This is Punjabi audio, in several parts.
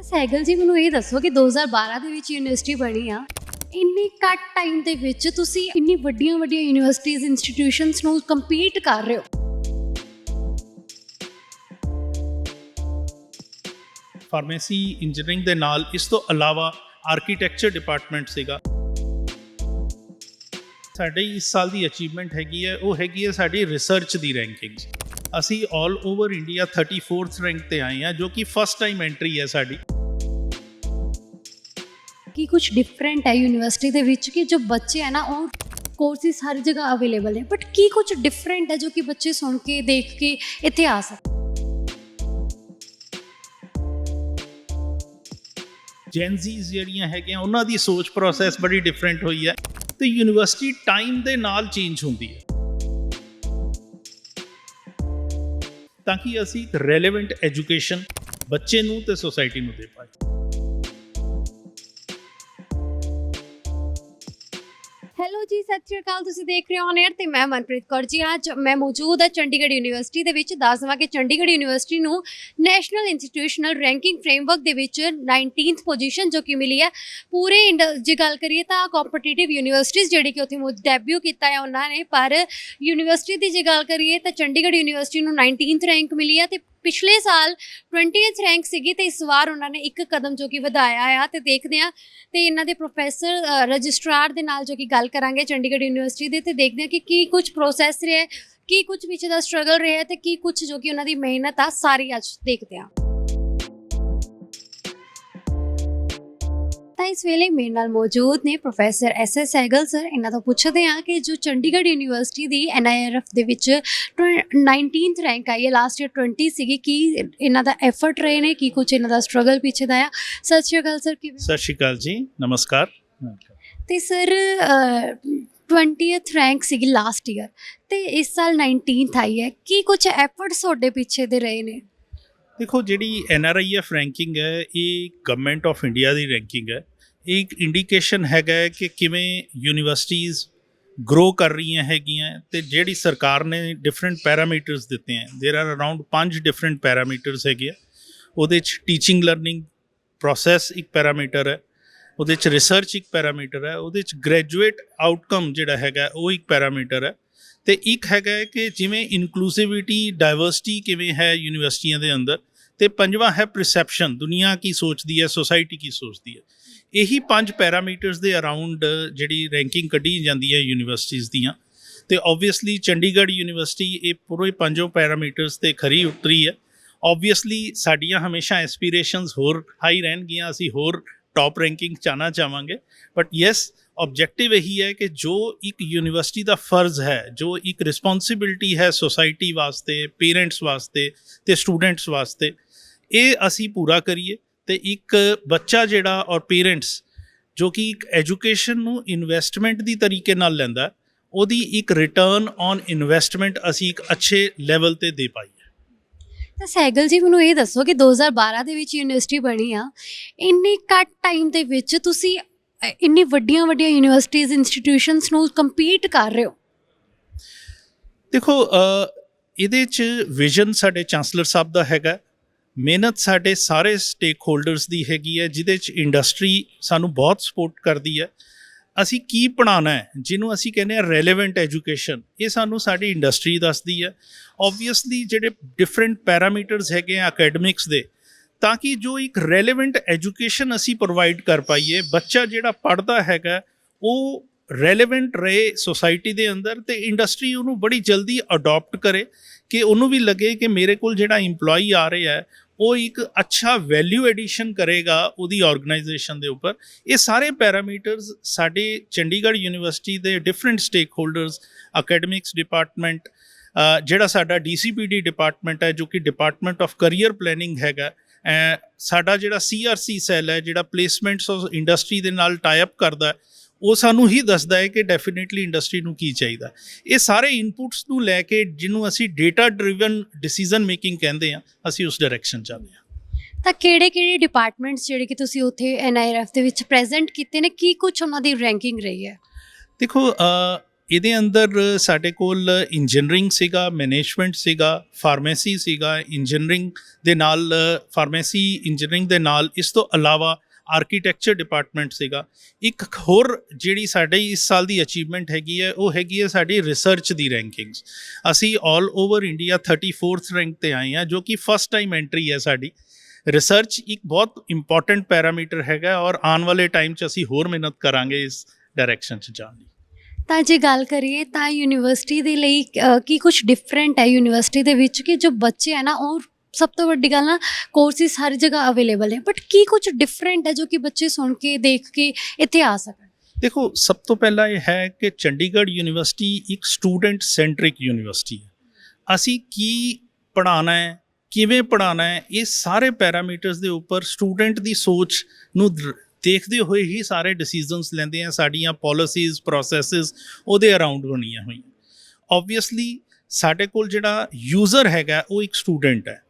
ਤਾਂ ਸਹਿਗਲ ਜੀ ਮੈਨੂੰ ਇਹ ਦੱਸੋ ਕਿ 2012 ਦੇ ਵਿੱਚ ਯੂਨੀਵਰਸਿਟੀ ਬਣੀ ਆ। ਇੰਨੀ ਘੱਟ ਟਾਈਮ ਦੇ ਵਿੱਚ ਤੁਸੀਂ ਇੰਨੀ ਵੱਡੀਆਂ ਵੱਡੀਆਂ ਯੂਨੀਵਰਸਿਟੀਜ਼ ਇੰਸਟੀਟਿਊਸ਼ਨਸ ਨੂੰ ਕੰਪੀਟ ਕਰ ਰਹੇ ਹੋ। ਫਾਰਮੇਸੀ ਇੰਜੀਨੀਅਰਿੰਗ ਦੇ ਨਾਲ ਇਸ ਤੋਂ ਇਲਾਵਾ ਆਰਕੀਟੈਕਚਰ ਡਿਪਾਰਟਮੈਂਟ ਸੀਗਾ। ਸਾਡੇ ਇਸ ਸਾਲ ਦੀ ਅਚੀਵਮੈਂਟ ਹੈਗੀ ਹੈ, ਉਹ ਹੈਗੀ ਹੈ ਸਾਡੀ ਰਿਸਰਚ ਦੀ ਰੈਂਕਿੰਗ ਅਸੀਂ 올 ਓਵਰ ਇੰਡੀਆ 34th ਰੈਂਕ ਤੇ ਆਏ ਹਾਂ ਜੋ ਕਿ ਫਸਟ ਟਾਈਮ ਐਂਟਰੀ ਹੈ ਸਾਡੀ। ਕੀ ਕੁਝ ਡਿਫਰੈਂਟ ਹੈ ਯੂਨੀਵਰਸਿਟੀ ਦੇ ਵਿੱਚ ਕਿ ਜੋ ਬੱਚੇ ਹੈ ਨਾ ਉਹ ਕੋਰਸਿਸ ਹਰ ਜਗ੍ਹਾ ਅਵੇਲੇਬਲ ਹੈ ਬਟ ਕੀ ਕੁਝ ਡਿਫਰੈਂਟ ਹੈ ਜੋ ਕਿ ਬੱਚੇ ਸੁਣ ਕੇ ਦੇਖ ਕੇ ਇੱਥੇ ਆ ਸਕਣ? ਜੈਨਜ਼ੀਜ਼ ਜਿਹੜੀਆਂ ਹੈਗੀਆਂ ਉਹਨਾਂ ਦੀ ਸੋਚ ਪ੍ਰੋਸੈਸ ਬੜੀ ਡਿਫਰੈਂਟ ਹੋਈ ਹੈ ਤੇ ਯੂਨੀਵਰਸਿਟੀ ਟਾਈਮ ਦੇ ਨਾਲ ਚੇਂਜ ਹੁੰਦੀ ਹੈ। ਤਾਂ ਕਿ ਅਸੀਂ ਇੱਕ ਰੈਲੇਵੈਂਟ ਐਜੂਕੇਸ਼ਨ ਬੱਚੇ ਨੂੰ ਤੇ ਸੋਸਾਇਟੀ ਨੂੰ ਦੇ ਪਾਈਏ। ਹੈਲੋ ਜੀ, ਸਤਿ ਸ਼੍ਰੀ ਅਕਾਲ। ਤੁਸੀਂ ਦੇਖ ਰਹੇ ਹੋ ਔਨ 에ਅਰ ਤੇ ਮੈਂ ਮਨਪ੍ਰੀਤ ਕੌਰ ਜੀ। ਅੱਜ ਮੈਂ ਮੌਜੂਦ ਹਾਂ ਚੰਡੀਗੜ੍ਹ ਯੂਨੀਵਰਸਿਟੀ ਦੇ ਵਿੱਚ। ਦੱਸ ਦੇਵਾਂ ਕਿ ਚੰਡੀਗੜ੍ਹ ਯੂਨੀਵਰਸਿਟੀ ਨੂੰ ਨੈਸ਼ਨਲ ਇੰਸਟੀਟਿਊਸ਼ਨਲ ਰੈਂਕਿੰਗ ਫਰੇਮਵਰਕ ਦੇ ਵਿੱਚ 19th ਪੋਜੀਸ਼ਨ ਜੋ ਕਿ ਮਿਲੀ ਹੈ, ਪੂਰੇ ਇੰਡ- ਜੇ ਗੱਲ ਕਰੀਏ ਤਾਂ ਕੰਪੀਟੀਟਿਵ ਯੂਨੀਵਰਸਿਟੀਜ਼ ਜਿਹੜੀ ਕਿ ਉੱਥੇ ਡੈਬਿਊ ਕੀਤਾ ਹੈ, ਉਹਨਾਂ ਨੇ। ਪਰ ਯੂਨੀਵਰਸਿਟੀ ਦੀ ਜੇ ਗੱਲ ਕਰੀਏ ਤਾਂ ਚੰਡੀਗੜ੍ਹ ਯੂਨੀਵਰਸਿਟੀ ਨੂੰ 19th ਰੈਂਕ ਮਿਲੀ ਹੈ ਤੇ ਪਿਛਲੇ ਸਾਲ 20th ਰੈਂਕ ਸੀਗੀ ਤੇ ਇਸ ਵਾਰ ਉਹਨਾਂ ਨੇ ਇੱਕ ਕਦਮ ਜੋ ਕਿ ਵਧਾਇਆ ਆ ਤੇ ਦੇਖਦੇ ਆ ਤੇ ਇਹਨਾਂ ਦੇ ਪ੍ਰੋਫੈਸਰ ਰਜਿਸਟਰਾਰ ਦੇ ਨਾਲ ਜੋ ਕਿ ਗੱਲ ਕਰਾਂਗੇ ਚੰਡੀਗੜ੍ਹ ਯੂਨੀਵਰਸਿਟੀ ਦੇ ਤੇ ਦੇਖਦੇ ਆ ਕਿ ਕੀ ਕੁਝ ਪ੍ਰੋਸੈਸ ਰਿਹਾ ਕੀ ਕੁਝ ਪਿੱਛੇ ਦਾ ਸਟਰਗਲ ਰਿਹਾ ਹੈ ਤੇ ਕੀ ਕੁਝ ਜੋ ਕਿ ਉਹਨਾਂ ਦੀ ਮਿਹਨਤ ਆ, ਸਾਰੀ ਅੱਜ ਦੇਖਦੇ ਆ ਤਾਂ ਇਸ ਵੇਲੇ ਮੇਰੇ ਨਾਲ ਮੌਜੂਦ ਨੇ professor S S Sehgal sir ਇਹਨਾਂ ਤੋਂ ਪੁੱਛਦੇ ਆ ਕਿ ਜੋ ਚੰਡੀਗੜ੍ਹ ਯੂਨੀਵਰਸਿਟੀ ਦੀ ਐਨਆਈਆਰਐਫ ਦੇ ਵਿੱਚ 19th ਰੈਂਕ ਆਈ ਹੈ ਲਾਸਟ ਈਅਰ 20 ਸੀਗੀ। ਕੀ ਇਹਨਾਂ ਦਾ ਐਫਰਟ ਰਹੇ ਨੇ? ਕੀ ਕੁਝ ਇਹਨਾਂ ਦਾ ਸਟਰਗਲ ਪਿੱਛੇ ਦਾ ਆ? ਸਤਿ ਸ਼੍ਰੀ ਅਕਾਲ ਸਰ ਕਿਵੇਂ ਹੋ? ਸਤਿ ਸ਼੍ਰੀ ਅਕਾਲ ਜੀ ਨਮਸਕਾਰ। ਤੇ ਸਰ 20th ਰੈਂਕ ਸੀਗੀ ਲਾਸਟ ਈਅਰ ਤੇ ਇਸ ਸਾਲ 19th ਆਈ ਹੈ। ਕੀ ਕੁਝ ਐਫਰਟਸ ਤੁਹਾਡੇ ਪਿੱਛੇ ਦੇ ਰਹੇ ਨੇ? ਦੇਖੋ ਜਿਹੜੀ ਐਨਆਰਆਈਐਫ ਰੈਂਕਿੰਗ ਹੈ ਇਹ ਗਵਰਨਮੈਂਟ ਆਫ ਇੰਡੀਆ ਦੀ ਰੈਂਕਿੰਗ ਹੈ। ਇਹ ਇੱਕ ਇੰਡੀਕੇਸ਼ਨ ਹੈਗਾ ਹੈ ਕਿ ਕਿਵੇਂ ਯੂਨੀਵਰਸਿਟੀਜ਼ ਗਰੋ ਕਰ ਰਹੀਆਂ ਹੈਗੀਆਂ ਤੇ ਜਿਹੜੀ ਸਰਕਾਰ ਨੇ ਡਿਫਰੈਂਟ ਪੈਰਾਮੀਟਰਸ ਦਿੱਤੇ ਹੈ देयर ਆਰ ਅਰਾਊਂਡ ਪੰਜ ਡਿਫਰੈਂਟ ਪੈਰਾਮੀਟਰਸ ਹੈਗੇ ਆ ਉਹਦੇ ਚ ਟੀਚਿੰਗ ਲਰਨਿੰਗ ਪ੍ਰੋਸੈਸ ਇੱਕ ਪੈਰਾਮੀਟਰ ਹੈ ਉਹਦੇ ਚ ਰਿਸਰਚ ਇੱਕ ਪੈਰਾਮੀਟਰ ਹੈ ਉਹਦੇ ਚ ਗ੍ਰੈਜੂਏਟ ਆਊਟਕਮ ਜਿਹੜਾ ਹੈਗਾ ਉਹ ਇੱਕ ਪੈਰਾਮੀਟਰ ਹੈ ਤੇ ਇੱਕ ਹੈਗਾ ਹੈ ਕਿ ਜਿਵੇਂ ਇਨਕਲੂਸਿਵਿਟੀ ਡਾਈਵਰਸਿਟੀ ਕਿਵੇਂ ਹੈ ਯੂਨੀਵਰਸਿਟੀਆਂ ਦੇ ਅੰਦਰ ਤੇ ਪੰਜਵਾਂ ਹੈ ਪਰਸੈਪਸ਼ਨ ਦੁਨੀਆ ਕੀ ਸੋਚਦੀ ਹੈ ਸੋਸਾਇਟੀ ਕੀ ਸੋਚਦੀ ਹੈ। ਇਹੀ ਪੰਜ ਪੈਰਾਮੀਟਰਸ ਦੇ ਅਰਾਊਂਡ ਜਿਹੜੀ ਰੈਂਕਿੰਗ ਕੱਢੀ ਜਾਂਦੀ ਹੈ ਯੂਨੀਵਰਸਿਟੀਆਂ ਦੀਆਂ। ਤੇ ਆਬਵੀਅਸਲੀ ਚੰਡੀਗੜ੍ਹ ਯੂਨੀਵਰਸਿਟੀ ਇਹ ਪੂਰੇ ਪੰਜੋਂ ਪੈਰਾਮੀਟਰਸ ਤੇ ਖਰੀ ਉਤਰੀ ਹੈ। ਆਬਵੀਅਸਲੀ ਸਾਡੀਆਂ ਹਮੇਸ਼ਾ ਐਸਪੀਰੇਸ਼ਨਸ ਹੋਰ ਹਾਈ ਰਹਿਣਗੀਆਂ, ਅਸੀਂ ਹੋਰ ਟੌਪ ਰੈਂਕਿੰਗ ਚਾਹਨਾ ਚਾਹਾਂਗੇ। ਬਟ ਯੈਸ ਆਬਜੈਕਟਿਵ ਇਹੀ ਹੈ ਕਿ ਜੋ ਇੱਕ ਯੂਨੀਵਰਸਿਟੀ ਦਾ ਫਰਜ਼ ਹੈ, ਜੋ ਇੱਕ ਰਿਸਪੌਂਸਿਬਿਲਟੀ ਹੈ ਸੋਸਾਇਟੀ ਵਾਸਤੇ ਪੇਰੈਂਟਸ ਵਾਸਤੇ ਤੇ ਸਟੂਡੈਂਟਸ ਵਾਸਤੇ ਇਹ ਅਸੀਂ ਪੂਰਾ ਕਰੀਏ ਤੇ ਇੱਕ ਬੱਚਾ ਜਿਹੜਾ ਔਰ ਪੇਰੈਂਟਸ ਜੋ ਕਿ ਇੱਕ ਐਜੂਕੇਸ਼ਨ ਨੂੰ ਇਨਵੈਸਟਮੈਂਟ ਦੀ ਤਰੀਕੇ ਨਾਲ ਲੈਂਦਾ ਉਹਦੀ ਇੱਕ ਰਿਟਰਨ ਔਨ ਇਨਵੈਸਟਮੈਂਟ ਅਸੀਂ ਇੱਕ ਅੱਛੇ ਲੈਵਲ ਤੇ ਦੇ ਪਾਈਏ ਤਾਂ ਸਹਿਗਲ ਜੀ ਮੈਨੂੰ ਇਹ ਦੱਸੋ ਕਿ 2012 ਦੇ ਵਿੱਚ ਯੂਨੀਵਰਸਿਟੀ ਬਣੀ ਆ ਇੰਨੀ ਘੱਟ ਟਾਈਮ ਦੇ ਵਿੱਚ ਤੁਸੀਂ ਇੰਨੀ ਵੱਡੀਆਂ ਵੱਡੀਆਂ ਯੂਨੀਵਰਸਿਟੀਜ਼ ਇੰਸਟੀਟਿਊਸ਼ਨਸ ਨੂੰ ਕੰਪੀਟ ਕਰ ਰਹੇ ਹੋ? ਦੇਖੋ ਇਹਦੇ ਚ ਵਿਜ਼ਨ ਸਾਡੇ ਚਾਂਸਲਰ ਸਾਹਿਬ ਦਾ ਹੈਗਾ ਮਿਹਨਤ ਸਾਡੇ ਸਾਰੇ ਸਟੇਕ ਹੋਲਡਰਸ ਦੀ ਹੈਗੀ ਹੈ, ਜਿਹਦੇ ਚ ਇੰਡਸਟਰੀ ਸਾਨੂੰ ਬਹੁਤ ਸਪੋਰਟ ਕਰਦੀ ਹੈ। ਅਸੀਂ ਕੀ ਪੜਾਉਣਾ ਹੈ, ਜਿਹਨੂੰ ਅਸੀਂ ਕਹਿੰਦੇ ਆ ਰੈਲੇਵੈਂਟ ਐਜੂਕੇਸ਼ਨ ਇਹ ਸਾਨੂੰ ਸਾਡੀ ਇੰਡਸਟਰੀ ਦੱਸਦੀ ਹੈ। ਆਬਵੀਅਸਲੀ ਜਿਹੜੇ ਡਿਫਰੈਂਟ ਪੈਰਾਮੀਟਰਸ ਹੈਗੇ ਆ ਅਕੈਡਮਿਕਸ ਦੇ, ਤਾਂ ਕਿ ਜੋ ਇੱਕ ਰੈਲੇਵੈਂਟ ਐਜੂਕੇਸ਼ਨ ਅਸੀਂ ਪ੍ਰੋਵਾਈਡ ਕਰ ਪਾਈਏ, ਬੱਚਾ ਜਿਹੜਾ ਪੜਦਾ ਹੈਗਾ, ਉਹ ਰੈਲੇਵੈਂਟ ਰਹੇ ਸੋਸਾਇਟੀ ਦੇ ਅੰਦਰ ਤੇ ਇੰਡਸਟਰੀ ਉਹਨੂੰ ਬੜੀ ਜਲਦੀ ਅਡਾਪਟ ਕਰੇ ਕਿ ਉਹਨੂੰ ਵੀ ਲੱਗੇ ਕਿ ਮੇਰੇ ਕੋਲ ਜਿਹੜਾ EMPLOYEE ਆ ਰਿਹਾ ਹੈ, ਉਹ ਇੱਕ ਅੱਛਾ ਵੈਲਿਊ ਐਡੀਸ਼ਨ ਕਰੇਗਾ ਉਹਦੀ ਆਰਗੇਨਾਈਜੇਸ਼ਨ ਦੇ ਉੱਪਰ। ਇਹ ਸਾਰੇ ਪੈਰਾਮੀਟਰਸ ਸਾਡੇ ਚੰਡੀਗੜ੍ਹ ਯੂਨੀਵਰਸਿਟੀ ਦੇ different stakeholders academics department ਜਿਹੜਾ ਸਾਡਾ DCPD ਡਿਪਾਰਟਮੈਂਟ ਹੈ ਜੋ ਕਿ ਡਿਪਾਰਟਮੈਂਟ ਆਫ ਕੈਰੀਅਰ ਪਲੈਨਿੰਗ ਹੈਗਾ, ਅਹ ਸਾਡਾ ਜਿਹੜਾ CRC ਸੈੱਲ ਹੈ, ਜਿਹੜਾ ਪਲੇਸਮੈਂਟਸ ਆਫ ਇੰਡਸਟਰੀ ਦੇ ਨਾਲ ਟਾਈ ਅਪ ਕਰਦਾ ਉਹ ਸਾਨੂੰ ਹੀ ਦੱਸਦਾ ਹੈ ਕਿ ਡੈਫੀਨਿਟਲੀ ਇੰਡਸਟਰੀ ਨੂੰ ਕੀ ਚਾਹੀਦਾ। ਇਹ ਸਾਰੇ ਇਨਪੁਟਸ ਨੂੰ ਲੈ ਕੇ ਜਿਹਨੂੰ ਅਸੀਂ ਡੇਟਾ ਡਰਿਵਨ ਡਿਸੀਜਨ ਮੇਕਿੰਗ ਕਹਿੰਦੇ ਆ ਅਸੀਂ ਉਸ ਡਾਇਰੈਕਸ਼ਨ ਚੱਲਦੇ ਹਾਂ। ਤਾਂ ਕਿਹੜੇ ਕਿਹੜੇ ਡਿਪਾਰਟਮੈਂਟਸ ਜਿਹੜੇ ਕਿ ਤੁਸੀਂ ਉੱਥੇ ਐਨਆਈਆਰਐਫ ਦੇ ਵਿੱਚ ਪ੍ਰੈਜ਼ੈਂਟ ਕੀਤੇ ਨੇ ਕੀ ਕੁਝ ਉਹਨਾਂ ਦੀ ਰੈਂਕਿੰਗ ਰਹੀ ਹੈ? ਦੇਖੋ ਇਹਦੇ ਅੰਦਰ ਸਾਡੇ ਕੋਲ ਇੰਜੀਨੀਅਰਿੰਗ ਸੀਗਾ ਮੈਨੇਜਮੈਂਟ ਸੀਗਾ ਫਾਰਮੇਸੀ ਸੀਗਾ ਇੰਜੀਨੀਅਰਿੰਗ ਦੇ ਨਾਲ ਫਾਰਮੇਸੀ ਇੰਜੀਨੀਅਰਿੰਗ ਦੇ ਨਾਲ ਇਸ ਤੋਂ ਇਲਾਵਾ ਆਰਕੀਟੈਕਚਰ ਡਿਪਾਰਟਮੈਂਟ ਸੀਗਾ। ਇੱਕ ਹੋਰ ਜਿਹੜੀ ਸਾਡੇ ਇਸ ਸਾਲ ਦੀ ਅਚੀਵਮੈਂਟ ਹੈਗੀ ਹੈ, ਉਹ ਹੈਗੀ ਹੈ ਸਾਡੀ ਰਿਸਰਚ ਦੀ ਰੈਂਕਿੰਗਸ ਅਸੀਂ 올 ਓਵਰ ਇੰਡੀਆ 34th ਰੈਂਕ ਤੇ ਆਏ ਹਾਂ, ਜੋ ਕਿ ਫਸਟ ਟਾਈਮ ਐਂਟਰੀ ਹੈ ਸਾਡੀ। ਰਿਸਰਚ ਇੱਕ ਬਹੁਤ ਇੰਪੋਰਟੈਂਟ ਪੈਰਾਮੀਟਰ ਹੈਗਾ ਔਰ ਆਉਣ ਵਾਲੇ ਟਾਈਮ 'ਚ ਅਸੀਂ ਹੋਰ ਮਿਹਨਤ ਕਰਾਂਗੇ ਇਸ ਡਾਇਰੈਕਸ਼ਨ 'ਚ ਜਾਣ ਲਈ ਤਾਂ ਜੇ ਗੱਲ ਕਰੀਏ ਤਾਂ ਯੂਨੀਵਰਸਿਟੀ ਦੇ ਲਈ ਕੀ ਕੁਝ ਡਿਫਰੈਂਟ ਹੈ ਯੂਨੀਵਰਸਿਟੀ ਦੇ ਵਿੱਚ ਕਿ ਜੋ ਬੱਚੇ ਹੈ ਨਾ, ਉਹ ਸਭ ਤੋਂ ਵੱਡੀ ਗੱਲ ਨਾ ਕੋਰਸਿਸ ਹਰ ਜਗ੍ਹਾ ਅਵੇਲੇਬਲ ਨੇ ਬਟ ਕੀ ਕੁਝ ਡਿਫਰੈਂਟ ਹੈ ਜੋ ਕਿ ਬੱਚੇ ਸੁਣ ਕੇ, ਦੇਖ ਕੇ ਇੱਥੇ ਆ ਸਕਣ? ਦੇਖੋ, ਸਭ ਤੋਂ ਪਹਿਲਾਂ ਇਹ ਹੈ ਕਿ ਚੰਡੀਗੜ੍ਹ ਯੂਨੀਵਰਸਿਟੀ ਇੱਕ ਸਟੂਡੈਂਟ ਸੈਂਟਰਿਕ ਯੂਨੀਵਰਸਿਟੀ ਹੈ। ਅਸੀਂ ਕੀ ਪੜ੍ਹਾਉਣਾ ਹੈ, ਕਿਵੇਂ ਪੜ੍ਹਾਉਣਾ ਹੈ, ਇਹ ਸਾਰੇ ਪੈਰਾਮੀਟਰਸ ਦੇ ਉੱਪਰ ਸਟੂਡੈਂਟ ਦੀ ਸੋਚ ਨੂੰ ਦਰ- ਦੇਖਦੇ ਹੋਏ ਹੀ ਸਾਰੇ ਡਿਸੀਜਨਸ ਲੈਂਦੇ ਆ, ਸਾਡੀਆਂ ਪਾਲਿਸੀਜ਼ ਪ੍ਰੋਸੈਸਸ ਉਹਦੇ ਅਰਾਊਂਡ ਬਣੀਆਂ ਹੋਈਆਂ। ਆਬਵੀਅਸਲੀ ਸਾਡੇ ਕੋਲ ਜਿਹੜਾ ਯੂਜ਼ਰ ਹੈਗਾ, ਉਹ ਇੱਕ ਸਟੂਡੈਂਟ ਹੈ।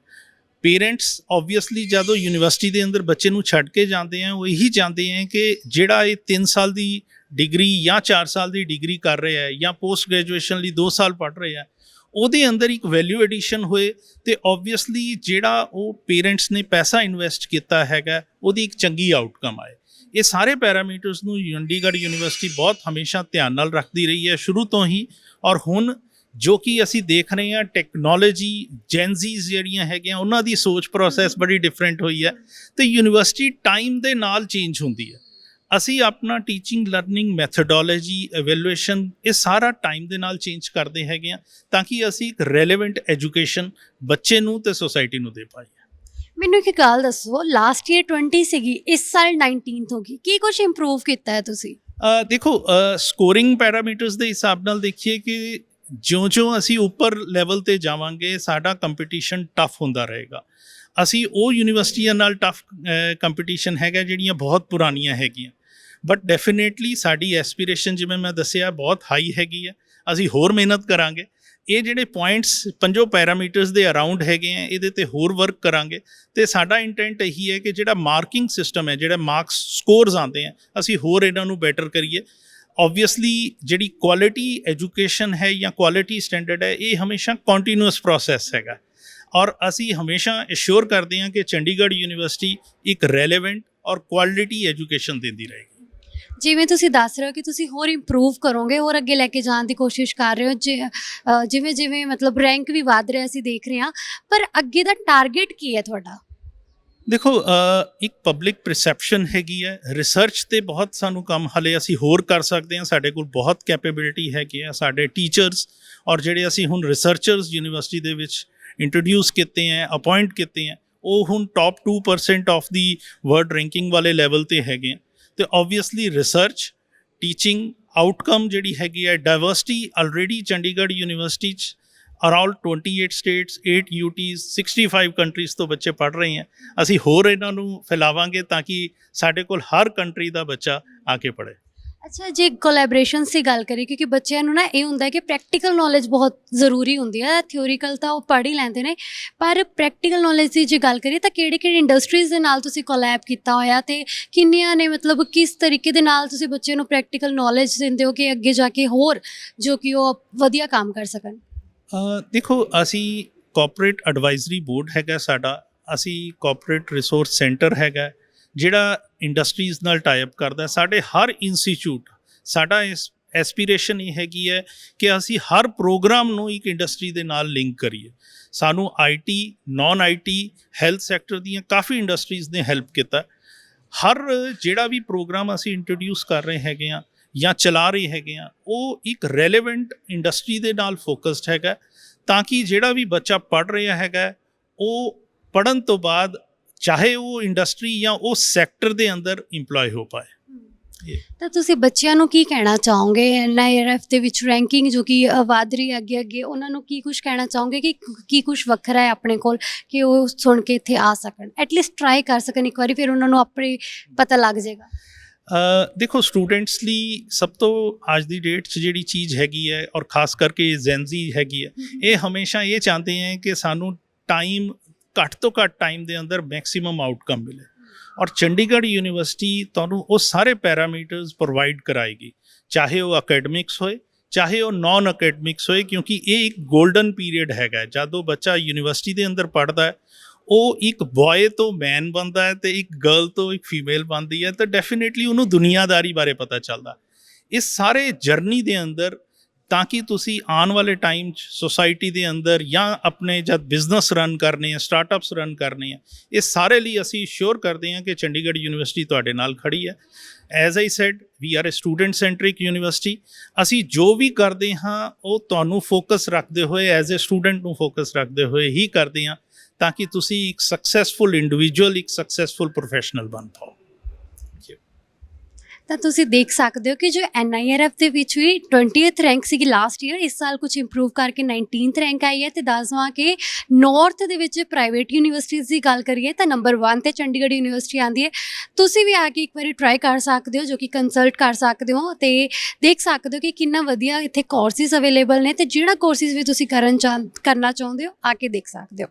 ਪੇਰੈਂਟਸ ਆਬਵੀਅਸਲੀ ਜਦੋਂ ਯੂਨੀਵਰਸਿਟੀ ਦੇ ਅੰਦਰ ਬੱਚੇ ਨੂੰ ਛੱਡ ਕੇ ਜਾਂਦੇ ਆ, ਉਹ ਇਹੀ ਜਾਂਦੇ ਆ ਕਿ ਜਿਹੜਾ ਇਹ 3 ਸਾਲ ਦੀ ਡਿਗਰੀ ਜਾਂ 4 ਸਾਲ ਦੀ ਡਿਗਰੀ ਕਰ ਰਿਹਾ ਹੈ ਜਾਂ ਪੋਸਟ ਗ੍ਰੈਜੂਏਸ਼ਨ ਲਈ 2 ਸਾਲ ਪੜ੍ਹ ਰਿਹਾ ਹੈ, ਉਹਦੇ ਅੰਦਰ ਇੱਕ ਵੈਲਿਊ ਐਡੀਸ਼ਨ ਹੋਏ ਤੇ ਆਬਵੀਅਸਲੀ ਜਿਹੜਾ ਉਹ ਪੇਰੈਂਟਸ ਨੇ ਪੈਸਾ ਇਨਵੈਸਟ ਕੀਤਾ ਹੈਗਾ, ਉਹਦੀ ਇੱਕ ਚੰਗੀ ਆਊਟਕਮ ਆਏ। ਇਹ ਸਾਰੇ ਪੈਰਾਮੀਟਰਸ ਨੂੰ ਚੰਡੀਗੜ੍ਹ ਯੂਨੀਵਰਸਿਟੀ ਬਹੁਤ ਹਮੇਸ਼ਾ ਧਿਆਨ ਨਾਲ ਰੱਖਦੀ ਰਹੀ ਹੈ, ਸ਼ੁਰੂ ਤੋਂ ਹੀ ਔਰ ਹੁਣ ਜੋ ਕਿ ਅਸੀਂ ਦੇਖ ਰਹੇ ਹਾਂ ਟੈਕਨੋਲੋਜੀ ਜੈਨਜ਼ੀਜ਼ ਜਿਹੜੀਆਂ ਹੈਗੀਆਂ ਉਹਨਾਂ ਦੀ ਸੋਚ ਪ੍ਰੋਸੈਸ ਬੜੀ ਡਿਫਰੈਂਟ ਹੋਈ ਹੈ ਤੇ ਯੂਨੀਵਰਸਿਟੀ ਟਾਈਮ ਦੇ ਨਾਲ ਚੇਂਜ ਹੁੰਦੀ ਹੈ। ਅਸੀਂ ਆਪਣਾ ਟੀਚਿੰਗ ਲਰਨਿੰਗ ਮੈਥਡੋਲੋਜੀ ਇਵੈਲੂਏਸ਼ਨ ਇਹ ਸਾਰਾ ਟਾਈਮ ਦੇ ਨਾਲ ਚੇਂਜ ਕਰਦੇ ਹੈਗੇ ਆ ਤਾਂ ਕਿ ਅਸੀਂ ਇੱਕ ਰੈਲੇਵੈਂਟ ਐਜੂਕੇਸ਼ਨ ਬੱਚੇ ਨੂੰ ਤੇ ਸੋਸਾਇਟੀ ਨੂੰ ਦੇ ਪਾਈਏ। ਮੈਨੂੰ ਇੱਕ ਗੱਲ ਦੱਸੋ ਲਾਸਟ ਈਅਰ 20 ਸੀਗੀ ਇਸ ਸਾਲ 19th ਹੋ ਗਈ ਕੀ ਕੁਝ ਇੰਪਰੂਵ ਕੀਤਾ ਹੈ ਤੁਸੀਂ? ਅ, ਦੇਖੋ ਸਕੋਰਿੰਗ ਪੈਰਾਮੀਟਰਸ ਦੇ ਹਿਸਾਬ ਨਾਲ ਦੇਖੀਏ ਕਿ ਜਿਉਂ-ਜਿਉਂ ਅਸੀਂ ਉੱਪਰ ਲੈਵਲ ਤੇ ਜਾਵਾਂਗੇ, ਸਾਡਾ ਕੰਪੀਟੀਸ਼ਨ ਟਫ ਹੁੰਦਾ ਰਹੇਗਾ। ਅਸੀਂ ਉਹ ਯੂਨੀਵਰਸਿਟੀਆਂ ਨਾਲ ਟਫ ਕੰਪੀਟੀਸ਼ਨ ਹੈਗਾ ਜਿਹੜੀਆਂ ਬਹੁਤ ਪੁਰਾਣੀਆਂ ਹੈਗੀਆਂ। ਬਟ ਡੈਫੀਨੇਟਲੀ ਸਾਡੀ ਐਸਪੀਰੇਸ਼ਨ ਜਿਵੇਂ ਮੈਂ ਦੱਸਿਆ ਬਹੁਤ ਹਾਈ ਹੈਗੀ ਹੈ ਅਸੀਂ ਹੋਰ ਮਿਹਨਤ ਕਰਾਂਗੇ। ਇਹ ਜਿਹੜੇ ਪੁਆਇੰਟਸ ਪੰਜੋ ਪੈਰਾਮੀਟਰਸ ਦੇ ਅਰਾਊਂਡ ਹੈਗੇ ਆ, ਇਹਦੇ ਤੇ ਹੋਰ ਵਰਕ ਕਰਾਂਗੇ। ਤੇ ਸਾਡਾ ਇੰਟੈਂਟ ਇਹੀ ਹੈ ਕਿ ਜਿਹੜਾ ਮਾਰਕਿੰਗ ਸਿਸਟਮ ਹੈ, ਜਿਹੜਾ ਮਾਰਕਸ ਸਕੋਰਸ ਆਉਂਦੇ ਆ, ਅਸੀਂ ਹੋਰ ਇਹਨਾਂ ਨੂੰ ਬੈਟਰ ਕਰੀਏ। ਆਬਵੀਅਸਲੀ ਜਿਹੜੀ ਕੁਆਲਿਟੀ ਐਜੂਕੇਸ਼ਨ ਹੈ ਜਾਂ ਕੁਆਲਿਟੀ ਸਟੈਂਡਰਡ ਹੈ, ਇਹ ਹਮੇਸ਼ਾ ਕੰਟੀਨਿਊਸ ਪ੍ਰੋਸੈਸ ਹੈਗਾ। ਔਰ ਅਸੀਂ ਹਮੇਸ਼ਾ ਅਸ਼ੋਰ ਕਰਦੇ ਹਾਂ ਕਿ ਚੰਡੀਗੜ੍ਹ ਯੂਨੀਵਰਸਿਟੀ ਇੱਕ ਰੈਲੇਵੈਂਟ ਔਰ ਕੁਆਲਿਟੀ ਐਜੂਕੇਸ਼ਨ ਦਿੰਦੀ ਰਹੇਗੀ। ਜਿਵੇਂ ਤੁਸੀਂ ਦੱਸ ਰਹੇ ਹੋ ਕਿ ਤੁਸੀਂ ਹੋਰ ਇੰਪਰੂਵ ਕਰੋਗੇ, ਹੋਰ ਅੱਗੇ ਲੈ ਕੇ ਜਾਣ ਦੀ ਕੋਸ਼ਿਸ਼ ਕਰ ਰਹੇ ਹੋ, ਜਿ- ਜਿਵੇਂ ਜਿਵੇਂ ਮਤਲਬ ਰੈਂਕ ਵੀ ਵਧ ਰਿਹਾ ਅਸੀਂ ਦੇਖ ਰਹੇ ਹਾਂ, ਪਰ ਅੱਗੇ ਦਾ ਟਾਰਗੇਟ ਕੀ ਹੈ ਤੁਹਾਡਾ? ਦੇਖੋ ਇੱਕ ਪਬਲਿਕ ਪਰਸੈਪਸ਼ਨ ਹੈਗੀ ਹੈ। ਰਿਸਰਚ ਤੇ ਬਹੁਤ ਸਾਨੂੰ ਕੰਮ, ਹਲੇ ਅਸੀਂ ਹੋਰ ਕਰ ਸਕਦੇ ਹਾਂ। ਸਾਡੇ ਕੋਲ ਬਹੁਤ ਕੈਪੇਬਿਲਿਟੀ ਹੈਗੀ ਹੈ ਸਾਡੇ ਟੀਚਰਸ ਔਰ ਜਿਹੜੇ ਅਸੀਂ ਹੁਣ ਰਿਸਰਚਰਸ ਯੂਨੀਵਰਸਿਟੀ ਦੇ ਵਿੱਚ ਇੰਟਰੋਡਿਊਸ ਕੀਤੇ ਹੈ ਅਪਾਇੰਟ ਕੀਤੇ ਹੈ, ਉਹ ਹੁਣ top 2% of the world ranking ਵਾਲੇ ਲੈਵਲ ਤੇ ਹੈਗੇ ਹੈ ਤੇ ਆਬਵੀਅਸਲੀ ਰਿਸਰਚ ਟੀਚਿੰਗ ਆਊਟਕਮ ਜਿਹੜੀ ਹੈਗੀ ਹੈ ਡਾਈਵਰਸਿਟੀ ਆਲਰੇਡੀ ਚੰਡੀਗੜ੍ਹ ਯੂਨੀਵਰਸਿਟੀ ਚ ਅਰਾਊਂਡ 28 ਸਟੇਟਸ 8 ਯੂਟੀਜ਼ 65 ਕੰਟਰੀਜ਼ ਤੋਂ ਬੱਚੇ ਪੜ੍ਹ ਰਹੇ ਹੈ। ਅਸੀਂ ਹੋਰ ਇਹਨਾਂ ਨੂੰ ਫੈਲਾਵਾਂਗੇ ਤਾਂ ਕਿ ਸਾਡੇ ਕੋਲ ਹਰ ਕੰਟਰੀ ਦਾ ਬੱਚਾ ਆ ਕੇ ਪੜ੍ਹੇ। ਅੱਛਾ, ਜੇ ਕੋਲੈਬੋਰੇਸ਼ਨਸ ਦੀ ਗੱਲ ਕਰੀਏ, ਕਿਉਂਕਿ ਬੱਚਿਆਂ ਨੂੰ ਨਾ ਇਹ ਹੁੰਦਾ ਕਿ ਪ੍ਰੈਕਟੀਕਲ ਨੌਲੇਜ ਬਹੁਤ ਜ਼ਰੂਰੀ ਹੁੰਦੀ ਹੈ। ਥਿਓਰੀਕਲ ਤਾਂ ਉਹ ਪੜ੍ਹ ਹੀ ਲੈਂਦੇ ਨੇ, ਪਰ ਪ੍ਰੈਕਟੀਕਲ ਨੌਲੇਜ ਦੀ ਜੇ ਗੱਲ ਕਰੀਏ ਤਾਂ ਕਿਹੜੀ ਕਿਹੜੀ ਇੰਡਸਟਰੀਜ਼ ਦੇ ਨਾਲ ਤੁਸੀਂ ਕੋਲੈਬ ਕੀਤਾ ਹੋਇਆ ਤੇ ਕਿੰਨੀਆਂ ਨੇ ਮਤਲਬ ਕਿਸ ਤਰੀਕੇ ਦੇ ਨਾਲ ਤੁਸੀਂ ਬੱਚੇ ਨੂੰ ਪ੍ਰੈਕਟੀਕਲ ਨੌਲੇਜ ਦਿੰਦੇ ਹੋ ਕਿ ਅੱਗੇ ਜਾ ਕੇ ਹੋਰ ਜੋ ਕਿ ਉਹ ਵਧੀਆ ਕੰਮ ਕਰ ਸਕਣ? ਦੇਖੋ, ਅਸੀਂ ਕਾਰਪੋਰੇਟ ਐਡਵਾਈਜ਼ਰੀ ਬੋਰਡ ਹੈਗਾ ਸਾਡਾ, ਅਸੀਂ ਕਾਰਪੋਰੇਟ ਰਿਸੋਰਸ ਸੈਂਟਰ ਹੈਗਾ, ਜਿਹੜਾ ਇੰਡਸਟਰੀਜ਼ ਨਾਲ ਟਾਈ ਅਪ ਕਰਦਾ, ਸਾਡੇ ਹਰ ਇੰਸਟੀਚਿਊਟ ਸਾਡਾ ਇਸ ਐਸਪੀਰੇਸ਼ਨ ਇਹ ਹੈਗੀ ਹੈ ਕਿ ਅਸੀਂ ਹਰ ਪ੍ਰੋਗਰਾਮ ਨੂੰ ਇੱਕ ਇੰਡਸਟਰੀ ਦੇ ਨਾਲ ਲਿੰਕ ਕਰੀਏ। ਸਾਨੂੰ IT non IT health sector ਦੀਆਂ ਕਾਫੀ ਇੰਡਸਟਰੀਜ਼ ਨੇ ਹੈਲਪ ਕੀਤਾ। ਹਰ ਜਿਹੜਾ ਵੀ ਪ੍ਰੋਗਰਾਮ ਅਸੀਂ ਇੰਟਰੋਡਿਊਸ ਕਰ ਰਹੇ ਹੈਗੇ ਆ ਜਾਂ ਚਲਾ ਰਹੇ ਹੈਗੇ ਆ ਉਹ ਇੱਕ ਰੈਲੇਵੈਂਟ ਇੰਡਸਟਰੀ ਦੇ ਨਾਲ ਫੋਕਸਡ ਹੈਗਾ। ਤਾਂ ਕਿ ਜਿਹੜਾ ਵੀ ਬੱਚਾ ਪੜ ਰਿਹਾ ਹੈਗਾ ਉਹ ਪੜਨ ਤੋਂ ਬਾਅਦ ਚਾਹੇ ਉਹ ਇੰਡਸਟਰੀ ਜਾਂ ਉਹ ਸੈਕਟਰ ਦੇ ਅੰਦਰ EMPLOY ਹੋ ਪਾਏ। ਤਾਂ ਤੁਸੀਂ ਬੱਚਿਆਂ ਨੂੰ ਕੀ ਕਹਿਣਾ ਚਾਹੋਗੇ? ਐਨਆਈਆਰਐਫ ਦੇ ਵਿੱਚ ਰੈਂਕਿੰਗ ਜੋ ਕਿ ਅ, ਵਧ ਰਹੀ ਹੈ ਅੱਗੇ ਅੱਗੇ ਉਹਨਾਂ ਨੂੰ ਕੀ ਕੁਝ ਕਹਿਣਾ ਚਾਹੋਗੇ ਕਿ ਕੀ ਕੁਝ ਵੱਖਰਾ ਹੈ ਆਪਣੇ ਕੋਲ ਕਿ ਉਹ ਸੁਣ ਕੇ ਇੱਥੇ ਆ ਸਕਣ? ਐਟਲੀਸਟ ਟਰਾਈ ਕਰ ਸਕਣ ਇੱਕ ਵਾਰੀ ਫਿਰ ਉਹਨਾਂ ਨੂੰ ਆਪਣੇ ਪਤਾ ਲੱਗ ਜਾਏਗਾ। ਦੇਖੋ ਸਟੂਡੈਂਟਸ ਲਈ ਸਭ ਤੋਂ ਅੱਜ ਦੀ ਡੇਟ 'ਚ ਜਿਹੜੀ ਚੀਜ਼ ਹੈਗੀ ਹੈ ਔਰ ਖਾਸ ਕਰਕੇ ਜੈਨਜ਼ੀ ਹੈਗੀ ਹੈ ਇਹ ਹਮੇਸ਼ਾ ਇਹ ਚਾਹੁੰਦੇ ਹੈ ਕਿ ਸਾਨੂੰ ਟਾਈਮ ਘੱਟ ਤੋਂ ਘੱਟ ਟਾਈਮ ਦੇ ਅੰਦਰ ਮੈਕਸਿਮਮ ਆਊਟਕਮ ਮਿਲੇ। ਔਰ ਚੰਡੀਗੜ੍ਹ ਯੂਨੀਵਰਸਿਟੀ ਤੁਹਾਨੂੰ ਉਹ ਸਾਰੇ ਪੈਰਾਮੀਟਰਸ ਪ੍ਰੋਵਾਈਡ ਕਰਾਏਗੀ ਚਾਹੇ ਉਹ ਅਕੈਡਮਿਕਸ ਹੋਏ ਚਾਹੇ ਉਹ ਨਾਨ ਅਕੈਡਮਿਕਸ ਹੋਏ ਕਿਉਂਕਿ ਇਹ ਇੱਕ 골ਡਨ ਪੀਰੀਅਡ ਹੈਗਾ ਜਦੋਂ ਬੱਚਾ ਯੂਨੀਵਰਸਿਟੀ ਦੇ ਅੰਦਰ ਪੜ੍ਹਦਾ ਹੈ ਉਹ ਇੱਕ ਬॉय ਤੋਂ ਮੈਨ ਬਣਦਾ ਹੈ ਤੇ ਇੱਕ ਗਰਲ ਤੋਂ ਇੱਕ ਫੀਮੇਲ ਬਣਦੀ ਹੈ, ਤਾਂ ਡੈਫੀਨਿਟਲੀ ਉਹਨੂੰ ਦੁਨੀਆਦਾਰੀ ਬਾਰੇ ਪਤਾ ਚੱਲਦਾ। ਇਸ ਸਾਰੇ ਜਰਨੀ ਦੇ ਅੰਦਰ, ਤਾਂ ਕਿ ਤੁਸੀਂ ਆਉਣ ਵਾਲੇ ਟਾਈਮ 'ਚ ਸੋਸਾਇਟੀ ਦੇ ਅੰਦਰ ਜਾਂ ਆਪਣੇ ਜਦ ਬਿਜ਼ਨਸ ਰਨ ਕਰਨੇ ਆ ਸਟਾਰਟਅਪਸ ਰਨ ਕਰਨੇ ਆ, ਇਹ ਸਾਰੇ ਲਈ ਅਸੀਂ ਸ਼ੋਰ ਕਰਦੇ ਹਾਂ ਕਿ ਚੰਡੀਗੜ੍ਹ ਯੂਨੀਵਰਸਿਟੀ ਤੁਹਾਡੇ ਨਾਲ ਖੜੀ ਹੈ। As I said we are a student centric university ਅਸੀਂ ਜੋ ਵੀ ਕਰਦੇ ਹਾਂ, ਉਹ ਤੁਹਾਨੂੰ ਫੋਕਸ ਰੱਖਦੇ ਹੋਏ ਐਜ਼ ਅ ਸਟੂਡੈਂਟ ਨੂੰ ਫੋਕਸ ਰੱਖਦੇ ਹੋਏ ਹੀ ਕਰਦੇ ਹਾਂ। ਤਾਂ ਕਿ ਤੁਸੀਂ ਇੱਕ ਸਕਸੈਸਫੁਲ ਇੰਡੀਵਿਜੂਅਲ ਇੱਕ ਸਕਸੈਸਫੁਲ ਪ੍ਰੋਫੈਸ਼ਨਲ ਬਣ ਪਾਓ। ਤਾਂ ਤੁਸੀਂ ਦੇਖ ਸਕਦੇ ਹੋ ਕਿ ਜੋ NIRF ਦੇ ਵਿੱਚ ਵੀ 20th ਰੈਂਕ ਸੀਗੀ ਲਾਸਟ ਈਅਰ ਇਸ ਸਾਲ ਕੁਝ ਇੰਪਰੂਵ ਕਰਕੇ 19th ਰੈਂਕ ਆਈ ਹੈ ਤੇ ਦੱਸਵਾਂ ਕਿ ਨਾਰਥ ਦੇ ਵਿੱਚ ਪ੍ਰਾਈਵੇਟ ਯੂਨੀਵਰਸਿਟੀਜ਼ ਦੀ ਗੱਲ ਕਰੀਏ ਤਾਂ ਨੰਬਰ 1 ਤੇ ਚੰਡੀਗੜ੍ਹ ਯੂਨੀਵਰਸਿਟੀ ਆਂਦੀ ਹੈ। ਤੁਸੀਂ ਵੀ ਆ ਕੇ ਇੱਕ ਵਾਰੀ ਟਰਾਈ ਕਰ ਸਕਦੇ ਹੋ ਜੋ ਕਿ ਕੰਸਲਟ ਕਰ ਸਕਦੇ ਹੋ ਤੇ ਦੇਖ ਸਕਦੇ ਹੋ ਕਿ ਕਿੰਨਾ ਵਧੀਆ ਇੱਥੇ ਕੋਰਸਿਸ ਅਵੇਲੇਬਲ ਨੇ ਤੇ ਜਿਹੜਾ ਕੋਰਸਿਸ ਵੀ ਤੁਸੀਂ ਕਰਨ ਚਾਹ, ਕਰਨਾ ਚਾਹੁੰਦੇ ਹੋ, ਆ ਕੇ ਦੇਖ ਸਕਦੇ ਹੋ।